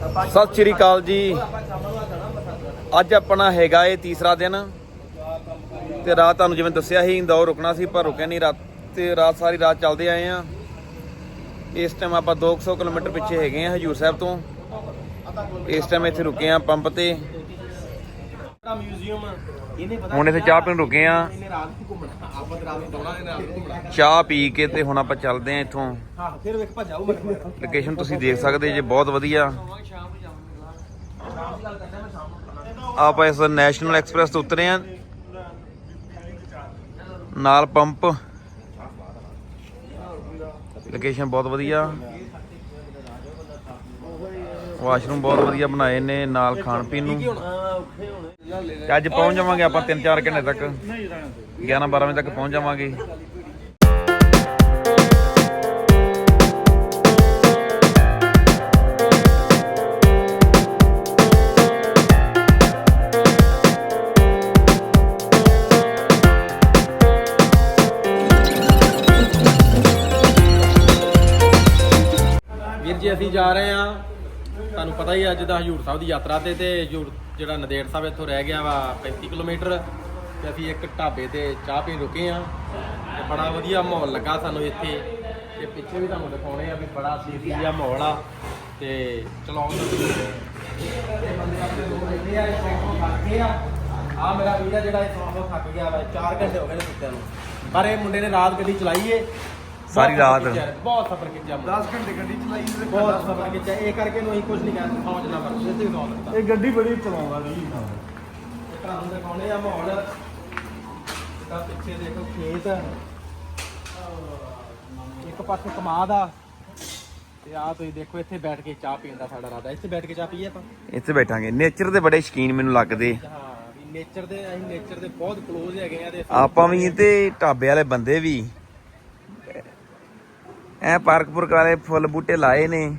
ਸਤਿ ਸ਼੍ਰੀ ਅਕਾਲ ਜੀ। ਅੱਜ ਆਪਣਾ ਹੈਗਾ ਇਹ ਤੀਸਰਾ ਦਿਨ। ਤੇ ਰਾਤ ਤੁਹਾਨੂੰ ਜਿਵੇਂ ਦੱਸਿਆ ਸੀ ਇੰਦੌਰ ਰੁਕਣਾ ਸੀ ਪਰ ਰੁਕਿਆ ਨਹੀਂ। ਰਾਤ ਤੇ ਰਾਤ ਸਾਰੀ ਰਾਤ ਚੱਲਦੇ ਆਏ ਆ। ਇਸ ਟਾਈਮ ਆਪਾਂ 200 ਕਿਲੋਮੀਟਰ ਪਿੱਛੇ ਹੈਗੇ ਆ ਹਜੂਰ ਸਾਹਿਬ ਤੋਂ। ਇਸ ਟਾਈਮ ਇੱਥੇ ਰੁਕੇ ਆ ਪੰਪ ਤੇ। ਹੁਣ ਇੱਥੇ ਚਾਹ ਪੀਣ ਰੁਕੇ ਆ। ਚਾਹ ਪੀ ਕੇ ਤੇ ਹੁਣ ਆਪਾਂ ਚੱਲਦੇ ਆ ਇੱਥੋਂ। ਲੋਕੇਸ਼ਨ ਤੁਸੀਂ ਦੇਖ ਸਕਦੇ ਜੇ ਬਹੁਤ ਵਧੀਆ ਸ਼ਾਮ ਨੂੰ ਜਾਵਾਂਗੇ ਸ਼ਾਮ ਦੀ ਗੱਲ ਕਰਦਾ ਮੈਂ ਸ਼ਾਮ ਨੂੰ ਆਪਾਂ ਇਸ ਨੈਸ਼ਨਲ ਐਕਸਪ੍ਰੈਸ ਤੋਂ ਉਤਰੇ ਆ। ਨਾਲ ਪੰਪ। ਲੋਕੇਸ਼ਨ ਬਹੁਤ ਵਧੀਆ। ਵਾਸ਼ਰੂਮ ਬਹੁਤ ਵਧੀਆ ਬਣਾਏ ਨੇ, ਨਾਲ ਖਾਣ ਪੀਣ ਨੂੰ। ਅੱਜ ਪਹੁੰਚ ਜਾਵਾਂਗੇ ਆਪਾਂ 3-4 ਘੰਟੇ ਤੱਕ। 11-12 ਵਜੇ ਤੱਕ ਪਹੁੰਚ ਜਾਵਾਂਗੇ। ਅਸੀਂ ਜਾ ਰਹੇ ਆ ਤੁਹਾਨੂੰ ਪਤਾ ਹੀ ਆ, ਅੱਜ ਦਾ ਹਜੂਰ ਸਾਹਿਬ ਦੀ ਯਾਤਰਾ ਤੇ ਤੇ ਹਜੂਰ ਜਿਹੜਾ ਨਦੇੜ ਸਾਹਿਬ ਇੱਥੋਂ ਰਹਿ ਗਿਆ ਵਾ 35 ਕਿਲੋਮੀਟਰ ਤੇ ਅਸੀਂ ਇੱਕ ਢਾਬੇ ਤੇ ਚਾਹ ਪੀਣ ਰੁਕੇ ਆ ਤੇ ਬੜਾ ਵਧੀਆ ਮਾਹੌਲ ਲੱਗਾ ਸਾਨੂੰ ਇੱਥੇ। ਤੇ ਪਿੱਛੇ ਵੀ ਤੁਹਾਨੂੰ ਦਿਖਾਉਣੇ ਆ ਵੀ ਬੜਾ ਸੇਫੀ ਜਿਹਾ ਮਾਹੌਲ ਆ ਤੇ ਚਲਾਉਣ ਦਾ ਇਹ ਬੰਦੇ ਆਪਣੇ ਦੋ ਬੈਠੇ ਆ ਇਸ ਤੋਂ ਥੱਕ ਗਏ ਆ। ਆ ਮੇਰਾ ਵੀਰ ਜਿਹੜਾ ਇਸ ਤੋਂ ਥੱਕ ਗਿਆ ਵਾ 4 ਘੰਟੇ ਹੋ ਗਏ ਨੇ ਸੁੱਤਿਆਂ ਨੂੰ। ਪਰ ਇਹ ਮੁੰਡੇ ਨੇ ਰਾਤ ਗੱਡੀ ਚਲਾਈ ਏ। ਸਾਰੀ ਰਾਤ। ਬਹੁਤ ਸਫ਼ਰ ਖਿੱਚਿਆ 10 ਘੰਟੇ ਗੱਡੀ ਚਲਾਈ ਬਹੁਤ ਸਫ਼ਰ ਖਿੱਚਿਆ ਇਹ ਕਰਕੇ ਨੂੰ ਅਸੀਂ ਕੁਝ ਨਹੀਂ ਕਹਿੰਦੇ ਪਹੁੰਚਣਾ ਪਰ ਛੇਤੀ ਵੀ ਪਹੁੰਚ ਦਿੱਤਾ ਇਹ ਗੱਡੀ ਬੜੀ ਚਲਾਉਂਦਾ ਨਹੀਂ ਤੁਹਾਨੂੰ ਦਿਖਾਉਣੇ ਆ ਮਾਹੌਲ। ਤਾਂ ਪਿੱਛੇ ਦੇਖੋ ਖੇਤ ਇੱਕ ਪਾਸੇ ਕਮਾਦ ਆ। ਤੇ ਆ ਤੁਸੀਂ ਦੇਖੋ ਇੱਥੇ ਬੈਠ ਕੇ ਚਾਹ ਪੀਣ ਦਾ ਸਾਡਾ ਇਰਾਦਾ ਇੱਥੇ ਬੈਠ ਕੇ ਚਾਹ ਪੀਏ ਆਪਾਂ। ਇੱਥੇ ਬੈਠਾਂਗੇ। ਨੇਚਰ ਦੇ ਬੜੇ ਸ਼ਕੀਨ ਮੈਨੂੰ ਲੱਗਦੇ। ਹਾਂ ਵੀ ਨੇਚਰ ਦੇ ਅਸੀਂ ਨੇਚਰ ਦੇ ਬਹੁਤ ক্লোਜ਼ ਹੈਗੇ ਆ ਤੇ ਆਪਾਂ ਵੀ ਤੇ ਢਾਬੇ ਵਾਲੇ ਬੰਦੇ ਵੀ। ਐ ਪਾਰਕ ਪੁਰਕ ਵਾਲੇ ਫੁੱਲ ਬੂਟੇ ਲਾਏ ਨੇ।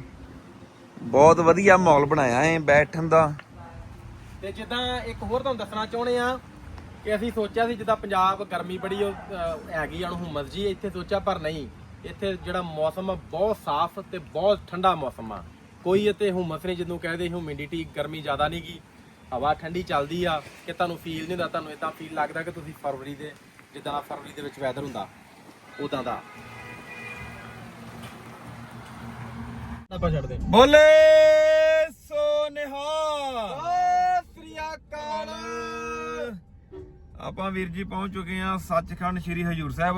ਬਹੁਤ ਵਧੀਆ ਮਾਹੌਲ ਬਣਾਇਆ ਐ ਬੈਠਣ ਦਾ। ਤੇ ਜਿੱਦਾਂ ਇੱਕ ਹੋਰ ਤੁਹਾਨੂੰ ਦੱਸਣਾ ਚਾਹੁੰਦੇ ਆ ਕਿ ਅਸੀਂ ਸੋਚਿਆ ਸੀ ਜਿੱਦਾਂ ਪੰਜਾਬ ਗਰਮੀ ਬੜੀ ਹੈਗੀ ਆ ਹੂਮਸ ਜੀ, ਇੱਥੇ ਸੋਚਿਆ ਪਰ ਨਹੀਂ। ਇੱਥੇ ਜਿਹੜਾ ਮੌਸਮ ਆ, ਬਹੁਤ ਸਾਫ਼ ਤੇ ਬਹੁਤ ਠੰਡਾ ਮੌਸਮ ਆ। ਕੋਈ ਇੱਥੇ ਹੂਮਸ ਨਹੀਂ, ਜਿਹਨੂੰ ਕਹਿੰਦੇ ਹਿਊਮਿਡਿਟੀ ਗਰਮੀ ਜ਼ਿਆਦਾ ਨਹੀਂ ਗੀ। ਹਵਾ ਠੰਡੀ ਚੱਲਦੀ ਆ, ਕਿ ਤੁਹਾਨੂੰ ਫੀਲ ਨਹੀਂ ਹੁੰਦਾ, ਤੁਹਾਨੂੰ ਇਦਾਂ ਫੀਲ ਲੱਗਦਾ ਕਿ ਤੁਸੀਂ ਫਰਵਰੀ ਦੇ, ਜਿੱਦਾਂ ਫਰਵਰੀ ਦੇ ਵਿੱਚ ਵੈਦਰ ਹੁੰਦਾ ਉਦਾਂ ਦਾ। ਆਪਾਂ ਛੱਡਦੇ ਬੋਲੇ ਸੋ ਨਿਹਾਲ ਸ੍ਰੀ ਅਕਾਲ। ਆਪਾਂ ਵੀਰ ਜੀ ਪਹੁੰਚ ਚੁੱਕੇ ਆ ਸੱਚਖੰਡ ਸ੍ਰੀ ਹਜੂਰ ਸਾਹਿਬ।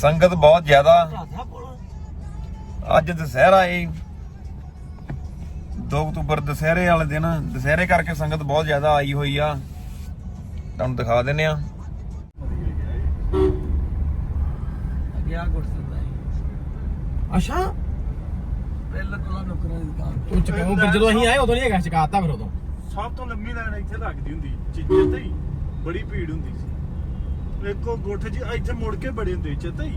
ਸੰਗਤ ਬਹੁਤ ਜ਼ਿਆਦਾ ਅੱਜ ਦੁਸਹਿਰਾ ਏ। 2 ਅਕਤੂਬਰ ਦੁਸਹਿਰੇ ਵਾਲੇ ਦਿਨ ਦੁਸਹਿਰੇ ਕਰਕੇ ਸੰਗਤ ਬਹੁਤ ਜ਼ਿਆਦਾ ਆਈ ਹੋਈ ਆ। ਤੁਹਾਨੂੰ ਦਿਖਾ ਦਿੰਨੇ ਆ ਗਿਆ ਗੁਰਸਦਾ ਅੱਛਾ ਪਹਿਲਾਂ ਤੋਂ ਨੁਕਰਾਂ ਦੀ ਦੁਕਾਨ ਤੂੰ। ਚਕਾਉ ਫਿਰ ਜਦੋਂ ਅਸੀਂ ਆਏ ਉਦੋਂ ਨਹੀਂ ਹੈਗਾ ਚਕਾਤਾ ਫਿਰ ਉਦੋਂ। ਸਭ ਤੋਂ ਲੰਮੀ ਲਾਈਨ ਇੱਥੇ ਲੱਗਦੀ ਹੁੰਦੀ ਚੀਜ਼ਾਂ ਤੇ ਹੀ ਬੜੀ ਭੀੜ ਹੁੰਦੀ ਸੀ। ਇੱਕੋ ਗੁੱਠ ਜੀ ਇੱਥੇ ਮੁੜ ਕੇ ਬੜੇ ਹੁੰਦੇ ਚੇਤਾ ਹੀ।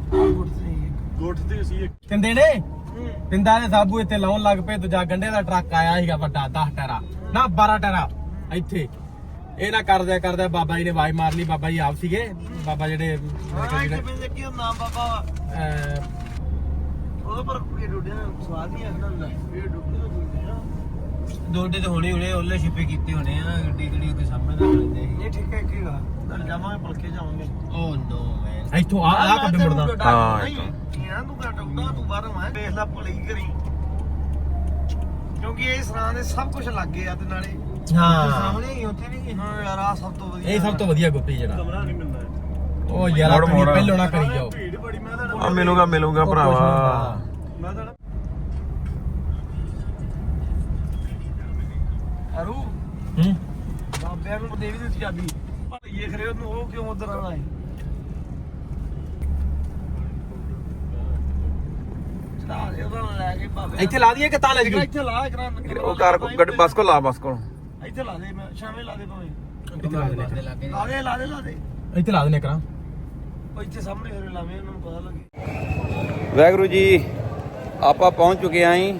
ਗੁੱਠ ਤੇ ਸੀ ਇੱਕ। ਤਿੰਦੇ ਨੇ ਤਿੰਦਾ ਦੇ ਸਾਬੂ ਇੱਥੇ ਲਾਉਣ ਲੱਗ ਪਏ ਦੂਜਾ ਗੰਡੇ ਦਾ ਟਰੱਕ ਆਇਆ ਸੀਗਾ ਵੱਡਾ 10 ਟੈਰਾ। ਨਾ 12 ਟੈਰਾ ਇੱਥੇ। ਇਹ ਨਾ ਕਰਦੇ ਕਰਦੇ ਬਾਬਾ ਜੀ ਨੇ ਆਵਾਜ਼ ਮਾਰ ਲਈ ਬਾਬਾ ਜੀ ਆਪ ਸੀਗੇ। ਬਾਬਾ ਜਿਹੜੇ ਮੇਰੇ ਕੋਲ ਜਿਹੜੇ, ਨਾਮ ਬਾਬਾ ਅਹ, ਉਹਦੇ ਪਰ ਇਹ ਡੁੱਡਿਆ ਸਵਾਦ ਨਹੀਂ ਆਖਦਾ ਹੁੰਦਾ। ਇਹ ਡੁੱਡੇ ਦਾ ਕੋਈ ਡੋਡੇ ਤੇ ਹੋਣੇ ਹੋਣੇ ਉਹਲੇ ਛਿਪੇ ਕੀਤੇ ਹੋਣੇ ਆ ਗੱਡੀ ਜਿਹੜੀ ਉਹਦੇ ਸਾਹਮਣੇ ਰੱਖ ਲੈਂਦੇ ਸੀ। ਇਹ ਠੀਕ ਹੈ ਕੀਗਾ ਨਾਲ ਜਾਵਾਂਗੇ ਪਲਕੇ ਜਾਵਾਂਗੇ। ਓ ਨੋ ਮੈਨ ਇੱਥੋਂ ਆ ਆ ਕੱਢ ਮੁੜਦਾ। ਹਾਂ, ਨਹੀਂ ਇਹਨਾਂ ਨੂੰ ਘੱਟ ਉੱਡਾ ਤੂੰ ਬਾਹਰੋਂ ਆ ਦੇਖ ਲੈ ਭੁਲਈ ਕਰੀ ਕਿਉਂਕਿ ਇਹ ਸਰਾਂ ਦੇ ਸਭ ਕੁਝ ਲੱਗੇ ਆ ਤੇ ਨਾਲੇ ਹਾਂ। ਸਾਹਮਣੇ ਹੀ ਉੱਥੇ ਨਹੀਂ ਹਾਂ ਯਾਰ ਆ ਸਭ ਤੋਂ ਵਧੀਆ। ਇਹ ਸਭ ਤੋਂ ਵਧੀਆ ਗੁੱਪੀ ਜਿਹੜਾ। ਕਮਰਾ ਨਹੀਂ ਮਿਲਦਾ ਉਹ ਯਾਰ ਆਪਣੀ। ਪਹਿਲੋਂ ਨਾ ਕਰੀ ਜਾਓ। ਭੀੜ ਬੜੀ ਮੈਂ ਤਾਂ ਆ ਮਿਲੂਗਾ ਮਿਲੂਗਾ ਉਹ ਭਰਾਵਾ। ਮੈਂ ਤਾਂ ਅਰੂ ਹੂੰ? ਬਾਬਿਆਂ ਨੂੰ ਦੇਵੀ ਦੀ ਚਾਬੀ। ਭਾਈਏ ਖਰੇ ਉਹਨੂੰ ਉਹ ਕਿਉਂ ਉਧਰ ਆਣਾ ਹੈ? ਚਲਾ ਦੇ ਉਹਦਾ ਲੈ ਕੇ ਬਾਬੇ ਇੱਥੇ ਲਾ ਦਈਏ ਕਿ ਤਾਂ ਲੈ ਜੀ ਇੱਥੇ ਲਾ ਇਕਰਾਂ ਉਹ ਕਾਰ ਗੱਡੀ ਬੱਸ ਕੋ ਲਾ ਬੱਸ ਕੋਲ। ਇੱਥੇ ਲਾ ਦੇ ਮੈਂ ਸ਼ਾਮੇ ਲਾ ਦੇ ਭਾਵੇਂ। ਇੱਥੇ ਲਾ ਦੇ ਲਾ ਦੇ ਲਾ ਦੇ। ਇੱਥੇ ਲਾ ਦੇਣੇ ਕਰਾਂ ਉਹ ਇੱਥੇ ਸਾਹਮਣੇ ਹੋਰੇ ਲਾਵੇਂ ਉਹਨਾਂ ਨੂੰ ਪਤਾ ਲੱਗੇ। ਵਾਹਿਗੁਰੂ ਜੀ ਆਪਾਂ ਪਹੁੰਚ ਚੁੱਕੇ ਆਂ ਜੀ।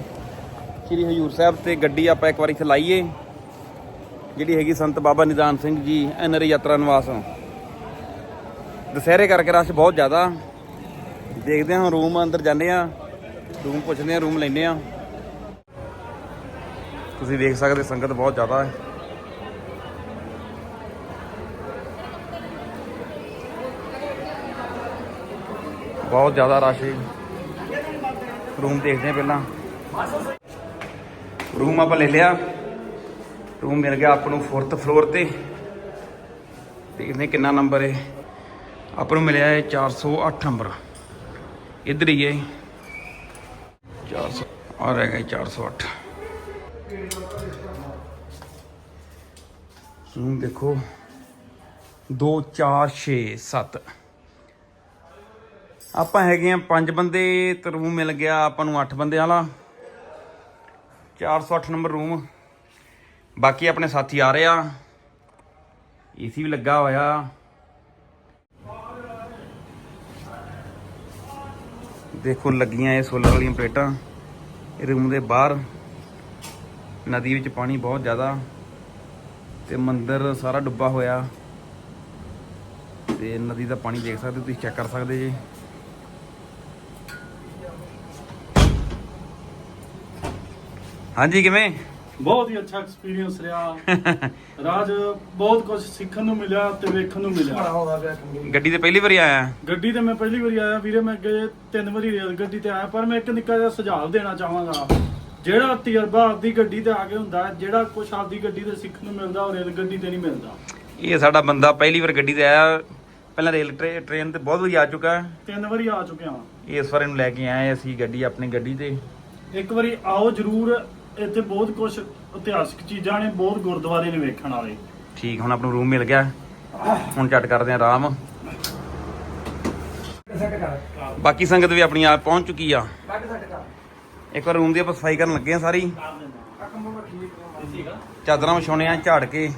ਸ੍ਰੀ ਹਜੂਰ ਸਾਹਿਬ ਤੇ ਗੱਡੀ ਆਪਾਂ ਇੱਕ ਵਾਰੀ ਇੱਥੇ ਲਾਈਏ। ਜਿਹੜੀ ਹੈਗੀ ਸੰਤ ਬਾਬਾ ਨਿਦਾਨ ਸਿੰਘ ਜੀ ਐਨਰ ਯਾਤਰਾ ਨਿਵਾਸ। ਦੁਸਹਿਰੇ ਕਰਕੇ ਰਸ਼ ਬਹੁਤ ਜ਼ਿਆਦਾ। ਦੇਖਦੇ ਹਾਂ ਰੂਮ ਅੰਦਰ ਜਾਂਦੇ ਆ। ਰੂਮ ਪੁੱਛਦੇ ਆ, ਰੂਮ ਲੈਂਦੇ ਆ। ਤੁਸੀਂ ਦੇਖ ਸਕਦੇ ਸੰਗਤ ਬਹੁਤ ਜ਼ਿਆਦਾ ਹੈ। ਬਹੁਤ ਜ਼ਿਆਦਾ ਰਸ਼ ਹੈ। ਰੂਮ ਦੇਖਦੇ ਹਾਂ ਪਹਿਲਾਂ। ਰੂਮ ਆਪਾਂ ਲੈ ਲਿਆ। ਰੂਮ ਮਿਲ ਗਿਆ ਆਪਾਂ ਨੂੰ 4th ਫਲੋਰ ਤੇ। ਦੇਖਦੇ ਕਿੰਨਾ ਨੰਬਰ ਹੈ। ਆਪਾਂ ਨੂੰ ਮਿਲਿਆ ਹੈ 408 ਨੰਬਰ ਇੱਧਰ ਹੀ ਹੈ 400 ਆ ਰਹਿ ਗਿਆ 408 ਰੂਮ ਦੇਖੋ। 2 4 6 7 ਆਪਾਂ ਹੈਗੇ ਆ ਪੰਜ ਬੰਦੇ, ਤੇ ਰੂਮ ਮਿਲ ਗਿਆ ਆਪਾਂ ਨੂੰ 8 ਬੰਦਿਆਂ ਵਾਲਾ। 408 ਨੰਬਰ ਰੂਮ ਬਾਕੀ ਆਪਣੇ ਸਾਥੀ ਆ ਰਹੇ ਆ। ਏਸੀ ਵੀ ਲੱਗਾ ਹੋਇਆ। ਦੇਖੋ ਲੱਗੀਆਂ ਇਹ ਸੋਲਰ ਵਾਲੀਆਂ ਪਲੇਟਾਂ। ਰੂਮ ਦੇ ਬਾਹਰ ਨਦੀ ਵਿੱਚ ਪਾਣੀ ਬਹੁਤ ਜ਼ਿਆਦਾ। ਤੇ ਮੰਦਿਰ ਸਾਰਾ ਡੁੱਬਾ ਹੋਇਆ। ਤੇ ਨਦੀ ਦਾ ਪਾਣੀ ਦੇਖ ਸਕਦੇ ਤੁਸੀਂ ਚੈੱਕ ਕਰ ਸਕਦੇ ਜੀ। ਹਾਂਜੀ ਕਿਵੇਂ? ਬਹੁਤ ਹੀ ਅੱਛਾ ਐਕਸਪੀਰੀਅੰਸ ਰਿਹਾ। ਰਾਜ ਬਹੁਤ ਕੁਝ ਸਿੱਖਣ ਨੂੰ ਮਿਲਿਆ ਤੇ ਵੇਖਣ ਨੂੰ ਮਿਲਿਆ। ਗੱਡੀ ਤੇ ਪਹਿਲੀ ਵਾਰੀ ਆਇਆ? ਗੱਡੀ ਤੇ ਮੈਂ ਪਹਿਲੀ ਵਾਰੀ ਆਇਆ। ਵੀਰੇ ਮੈਂ ਅੱਗੇ ਤਿੰਨ ਵਾਰੀ ਰੇਲ ਗੱਡੀ ਤੇ ਆਇਆ ਪਰ ਮੈਂ ਇੱਕ ਨਿੱਕਾ ਜਿਹਾ ਸੁਝਾਅ ਦੇਣਾ ਚਾਹਾਂਗਾ। ਜਿਹੜਾ ਤਜਰਬਾ ਆਪਦੀ ਗੱਡੀ ਤੇ ਆ ਕੇ ਹੁੰਦਾ ਹੈ, ਜਿਹੜਾ ਕੁਝ ਆਪਦੀ ਗੱਡੀ ਤੇ ਸਿੱਖਣ ਨੂੰ ਮਿਲਦਾ ਉਹ ਰੇਲ ਗੱਡੀ ਤੇ ਨਹੀਂ ਮਿਲਦਾ। ਇਹ ਸਾਡਾ ਬੰਦਾ ਪਹਿਲੀ ਵਾਰ ਗੱਡੀ ਤੇ ਆਇਆ। ਪਹਿਲਾਂ ਰੇਲ ਟ੍ਰੇ- ਟ੍ਰੇਨ ਤੇ ਬਹੁਤ ਵਾਰੀ ਆ ਚੁੱਕਾ। ਹੈ ਤਿੰਨ ਵਾਰੀ ਆ ਚੁੱਕਿਆ। ਹਾਂ ਇਸ ਵਾਰ ਇਹਨੂੰ ਲੈ ਕੇ ਆਏ ਅਸੀਂ ਗੱਡੀ ਆਪਣੀ ਗੱਡੀ ਤੇ। ਇੱਕ ਵਾਰੀ ਆਓ ਜਰੂਰ। ਇੱਥੇ ਬਹੁਤ ਕੁਝ ਇਤਿਹਾਸਕ ਚੀਜ਼ਾਂ ਨੇ, ਬਹੁਤ ਗੁਰਦੁਆਰੇ ਨੇ ਵੇਖਣ ਵਾਲੇ। ਠੀਕ, ਹੁਣ ਆਪ ਰੂਮ ਮਿਲ ਗਿਆ। ਹੁਣ ਝਟ ਕਰਦੇ ਆ ਆਰਾਮ। ਬਾਕੀ ਸੰਗਤ ਵੀ ਆਪਣੀ ਆਪ ਪਹੁੰਚ ਚੁੱਕੀ ਆ। ਇੱਕ ਵਾਰ ਰੂਮ ਦੀ ਆਪਾਂ ਸਫ਼ਾਈ ਕਰਨ ਲੱਗੇ ਆ ਸਾਰੀ। ਚਾਦਰਾਂ ਵਿਛਾਉਣੇ ਆ, ਝਾੜ ਕੇ।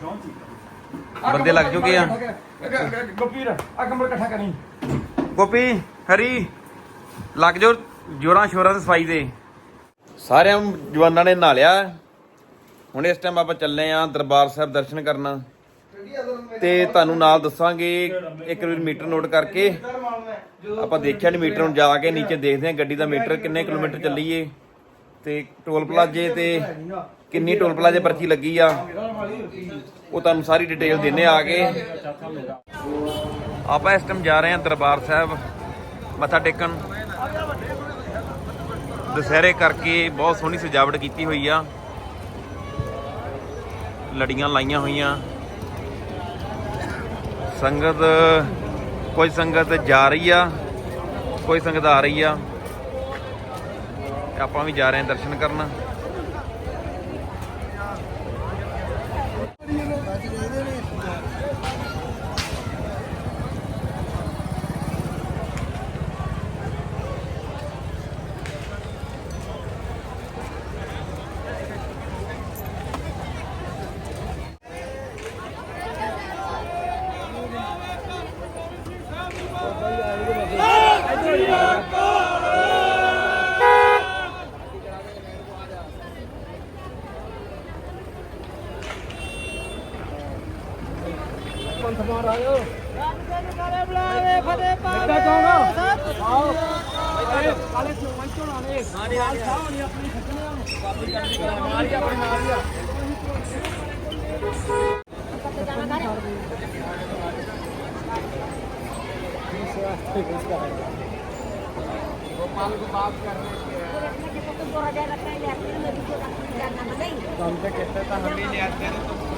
ਬੰਦੇ ਲੱਗ ਚੁੱਕੇ ਆ। ਗੋਪੀਰ ਆ ਕੰਬਲ ਇਕੱਠਾ ਕਰੀ ਗੋਪੀ, ਹਰੀ, ਲੱਗ ਜਾਓ ਜੋਰਾਂ ਸ਼ੋਰਾਂ ਤੇ ਸਫ਼ਾਈ ਦੇ ਸਾਰਿਆਂ ਜਵਾਨਾਂ ਨੇ ਨਹਾ ਲਿਆ। ਹੁਣ ਇਸ ਟਾਈਮ ਆਪਾਂ ਚੱਲੇ ਆ ਦਰਬਾਰ ਸਾਹਿਬ ਦਰਸ਼ਨ ਕਰਨ। ਤੇ ਤੁਹਾਨੂੰ ਨਾਲ ਦੱਸਾਂਗੇ, ਇੱਕ ਵਾਰ ਮੀਟਰ ਨੋਟ ਕਰਕੇ। ਆਪਾਂ ਦੇਖਿਆ ਨਹੀਂ ਮੀਟਰ ਨੂੰ ਜਾ ਕੇ ਨੀਚੇ ਦੇਖਦੇ ਆ ਗੱਡੀ ਦਾ ਮੀਟਰ, ਕਿੰਨੇ ਕਿਲੋਮੀਟਰ ਚੱਲੀਏ। ਤੇ ਟੋਲ ਪਲਾਜੇ ਤੇ ਕਿੰਨੀ ਟੋਲ ਪਲਾਜੇ ਪਰਚੀ ਲੱਗੀ ਆ, ਉਹ ਤੁਹਾਨੂੰ ਸਾਰੀ ਡਿਟੇਲ ਦਿੰਨੇ ਆ ਕੇ। ਆਪਾਂ ਇਸ ਟਾਈਮ ਜਾ ਰਹੇ ਹਾਂ ਦਰਬਾਰ ਸਾਹਿਬ, ਮੱਥਾ ਟੇਕਣ। ਦੁਸਹਿਰੇ ਕਰਕੇ ਬਹੁਤ ਸੋਹਣੀ ਸਜਾਵਟ ਕੀਤੀ ਹੋਈ ਆ। ਲੜੀਆਂ ਲਾਈਆਂ ਹੋਈਆਂ। ਸੰਗਤ ਕੋਈ ਸੰਗਤ ਜਾ ਰਹੀ ਆ ਕੋਈ ਸੰਗਤ ਆ ਰਹੀ ਆ। ਆਪਾਂ ਵੀ ਜਾ ਰਹੇ ਹਾਂ ਦਰਸ਼ਨ ਕਰਨ। हम तो कहते तो हम ही ले आते हैं तो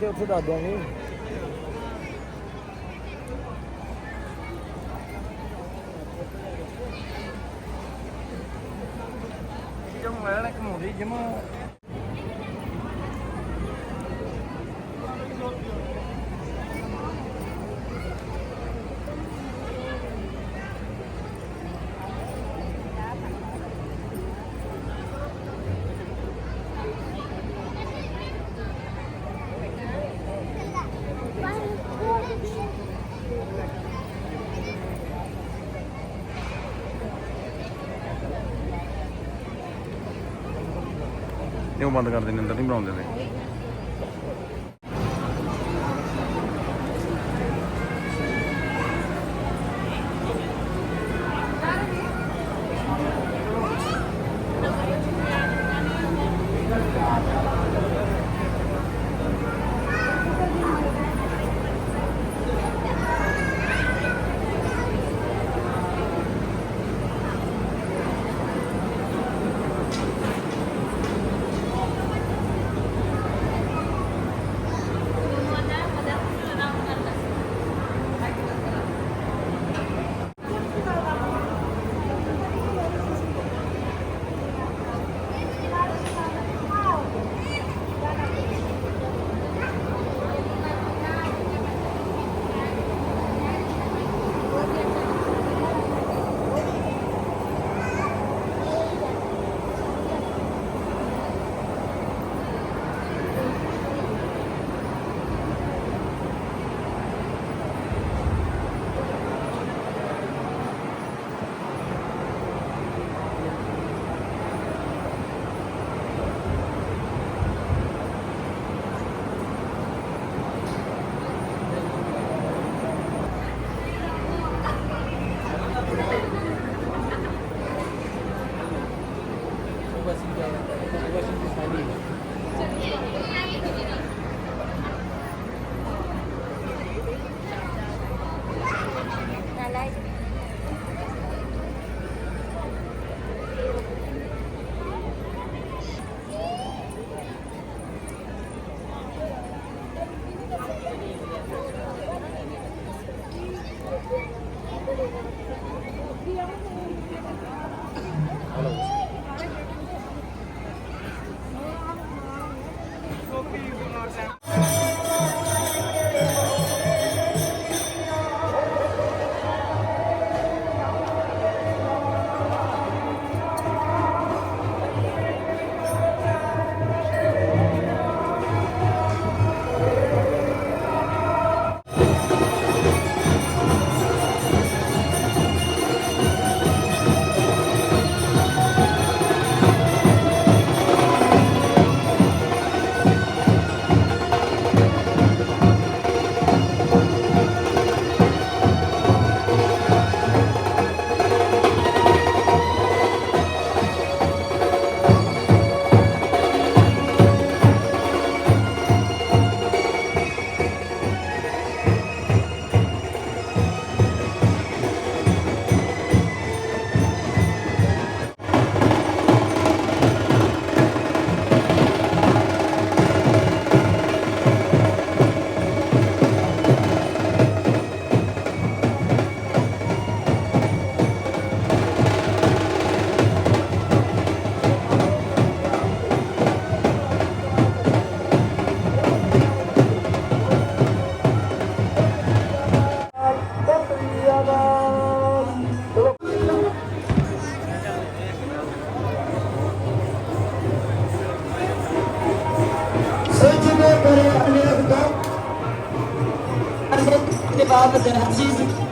ਕੇ ਉੱਥੇ ਦੱਸ ਦਿਆਂਗੇ। ਜਮਾ ਮੈਂ ਘਮਾਉਂਦੀ ਜਮਾ। ਇਹ ਬੰਦ ਕਰ ਦੇਣੇ ਅੰਦਰ ਨਹੀਂ ਬਣਾਉਂਦੇ ਤੇ। 个新的，一个新的。down. ਅਨੇਕ ਦੇ ਬਾਪ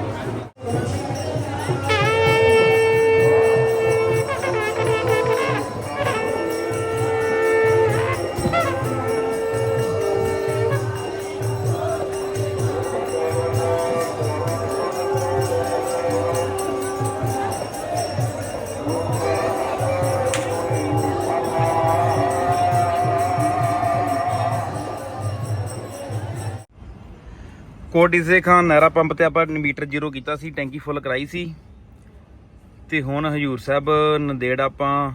ਕੋਟ ਇਸੇ ਖਾਨ ਨਹਿਰਾ ਪੰਪ ਤੇ ਆਪਾਂ ਮੀਟਰ ਜ਼ੀਰੋ ਕੀਤਾ ਸੀ, ਟੈਂਕੀ ਫੁੱਲ ਕਰਾਈ ਸੀ। ਤੇ ਹੁਣ ਹਜੂਰ ਸਾਹਿਬ, ਨੰਦੇੜ ਆਪਾਂ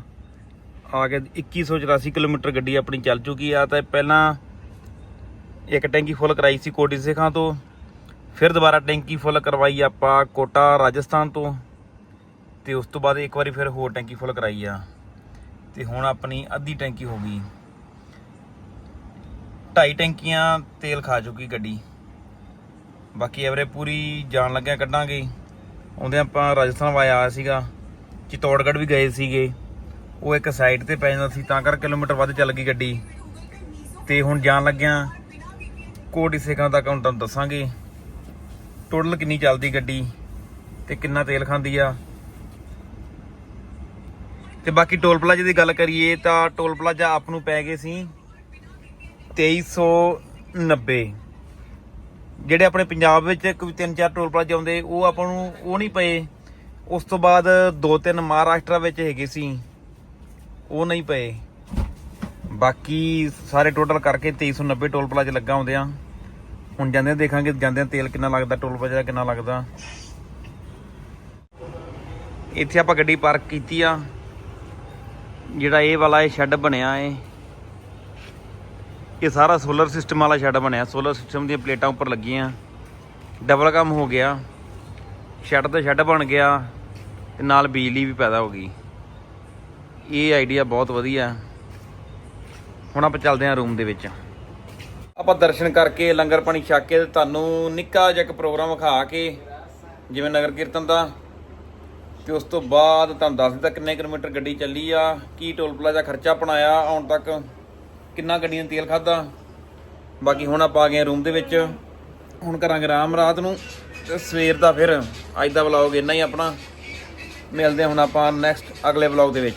ਆ ਕੇ 2184 ਕਿਲੋਮੀਟਰ ਗੱਡੀ ਆਪਣੀ ਚੱਲ ਚੁੱਕੀ ਆ ਤੇ ਪਹਿਲਾਂ ਇੱਕ ਟੈਂਕੀ ਫੁੱਲ ਕਰਾਈ ਸੀ ਕੋਟੀ ਸੇਖਾਂ ਤੋਂ। ਫਿਰ ਦੁਬਾਰਾ ਟੈਂਕੀ ਫੁੱਲ ਕਰਵਾਈ ਆਪਾਂ ਕੋਟਾ ਰਾਜਸਥਾਨ ਤੋਂ ਤੇ ਉਸ ਤੋਂ ਬਾਅਦ ਇੱਕ ਵਾਰੀ ਫਿਰ ਹੋਰ ਟੈਂਕੀ ਫੁੱਲ ਕਰਾਈ ਆ। ਤੇ ਹੁਣ ਆਪਣੀ ਅੱਧੀ ਟੈਂਕੀ ਹੋ ਗਈ। ਢਾਈ ਟੈਂਕੀਆਂ ਤੇਲ ਖਾ ਚੁੱਕੀ ਗੱਡੀ। ਬਾਕੀ ਐਵਰੇ ਪੂਰੀ ਜਾਣ ਲੱਗਿਆ ਕੱਢਾਂਗੇ। ਆਉਂਦੇ ਆਪਾਂ ਰਾਜਸਥਾਨ ਵਾਇਆ ਆਇਆ ਸੀਗਾ। ਚਿਤੌੜਗੜ੍ਹ ਵੀ ਗਏ ਸੀਗੇ। ਉਹ ਇੱਕ ਸਾਈਡ ਤੇ ਪੈ ਜਾਂਦਾ ਸੀ, ਤਾਂ ਕਰ ਕਿਲੋਮੀਟਰ ਵੱਧ ਚੱਲ ਗਈ ਗੱਡੀ। ਤੇ ਹੁਣ ਜਾਣ ਲੱਗਿਆ ਕੋਟੀ ਸੇਖਾਂ ਤੱਕ ਹੁਣ ਤੁਹਾਨੂੰ ਦੱਸਾਂਗੇ। ਟੋਟਲ ਕਿੰਨੀ ਚੱਲਦੀ ਗੱਡੀ ਤੇ ਕਿੰਨਾ ਤੇਲ ਖਾਂਦੀ ਆ। ਤੇ ਬਾਕੀ ਟੋਲ ਪਲਾਜ਼ੇ ਦੀ ਗੱਲ ਕਰੀਏ ਤਾਂ ਟੋਲ ਪਲਾਜ਼ਾ ਆਪ ਨੂੰ ਪੈ ਗਏ ਸੀ 2390 ਜਿਹੜੇ ਆਪਣੇ ਪੰਜਾਬ ਵਿੱਚ ਕੋਈ ਤਿੰਨ ਚਾਰ ਟੋਲ ਪਲਾਜ਼ੇ ਆਉਂਦੇ, ਉਹ ਆਪਾਂ ਨੂੰ ਉਹ ਨਹੀਂ ਪਏ। ਉਸ ਤੋਂ ਬਾਅਦ ਦੋ ਤਿੰਨ ਮਹਾਰਾਸ਼ਟਰ ਵਿੱਚ ਹੈਗੇ ਸੀ, ਉਹ ਨਹੀਂ ਪਏ। ਬਾਕੀ ਸਾਰੇ ਟੋਟਲ ਕਰਕੇ 2390 ਟੋਲ ਪਲਾਜ਼ੇ ਲੱਗਾ ਆਉਂਦੇ ਆ। ਹੁਣ ਜਾਂਦੇ ਦੇਖਾਂਗੇ, ਜਾਂਦੇ ਤੇਲ ਕਿੰਨਾ ਲੱਗਦਾ ਟੋਲ ਪਲਾਜ਼ਾ ਕਿੰਨਾ ਲੱਗਦਾ। ਇੱਥੇ ਆਪਾਂ ਗੱਡੀ ਪਾਰਕ ਕੀਤੀ ਆ। ਜਿਹੜਾ ਇਹ ਵਾਲਾ ਇਹ ਸ਼ੈੱਡ ਬਣਿਆ ਏ। ਇਹ ਸਾਰਾ ਸੋਲਰ ਸਿਸਟਮ ਵਾਲਾ ਸ਼ੈੱਡ ਬਣਿਆ। ਸੋਲਰ ਸਿਸਟਮ ਦੀਆਂ ਪਲੇਟਾਂ ਉੱਪਰ ਲੱਗੀਆਂ। ਡਬਲ ਕੰਮ ਹੋ ਗਿਆ। ਸ਼ੈੱਡ ਤੇ ਸ਼ੈੱਡ ਬਣ ਗਿਆ ਤੇ ਨਾਲ ਬਿਜਲੀ ਵੀ ਪੈਦਾ ਹੋ ਗਈ। ਇਹ ਆਈਡੀਆ ਬਹੁਤ ਵਧੀਆ। ਹੁਣ ਆਪਾਂ ਚੱਲਦੇ ਹਾਂ ਰੂਮ ਦੇ ਵਿੱਚ। ਆਪਾਂ ਦਰਸ਼ਨ ਕਰਕੇ ਲੰਗਰ ਪਾਣੀ ਛਕ ਕੇ ਤੁਹਾਨੂੰ ਨਿੱਕਾ ਜਿਹਾ ਇੱਕ ਪ੍ਰੋਗਰਾਮ ਵਿਖਾ ਕੇ ਜਿਵੇਂ ਨਗਰ ਕੀਰਤਨ ਦਾ ਤੇ ਉਸ ਤੋਂ ਬਾਅਦ ਤੁਹਾਨੂੰ ਦੱਸ ਦਿੱਤਾ ਕਿੰਨੇ ਕਿਲੋਮੀਟਰ ਗੱਡੀ ਚੱਲੀ ਆ, ਕੀ ਟੋਲ ਪਲਾਜ਼ਾ ਖਰਚਾ ਬਣਾਇਆ, ਆਉਣ ਤੱਕ। ਕਿੰਨਾ ਗੱਡੀਆਂ ਤੇਲ ਖਾਦਾ ਬਾਕੀ ਹੁਣ ਆਪਾਂ ਆ ਗਏ ਰੂਮ ਦੇ ਵਿੱਚ। ਹੁਣ ਕਰਾਂਗੇ ਆਰਾਮ ਰਾਤ ਨੂੰ। ਤੇ ਸਵੇਰ ਦਾ ਫਿਰ, ਅੱਜ ਦਾ ਵਲੌਗ ਇੰਨਾ ਹੀ ਆਪਣਾ। ਮਿਲਦੇ ਹਾਂ ਹੁਣ ਆਪਾਂ ਨੈਕਸਟ ਅਗਲੇ ਵਲੌਗ ਦੇ ਵਿੱਚ।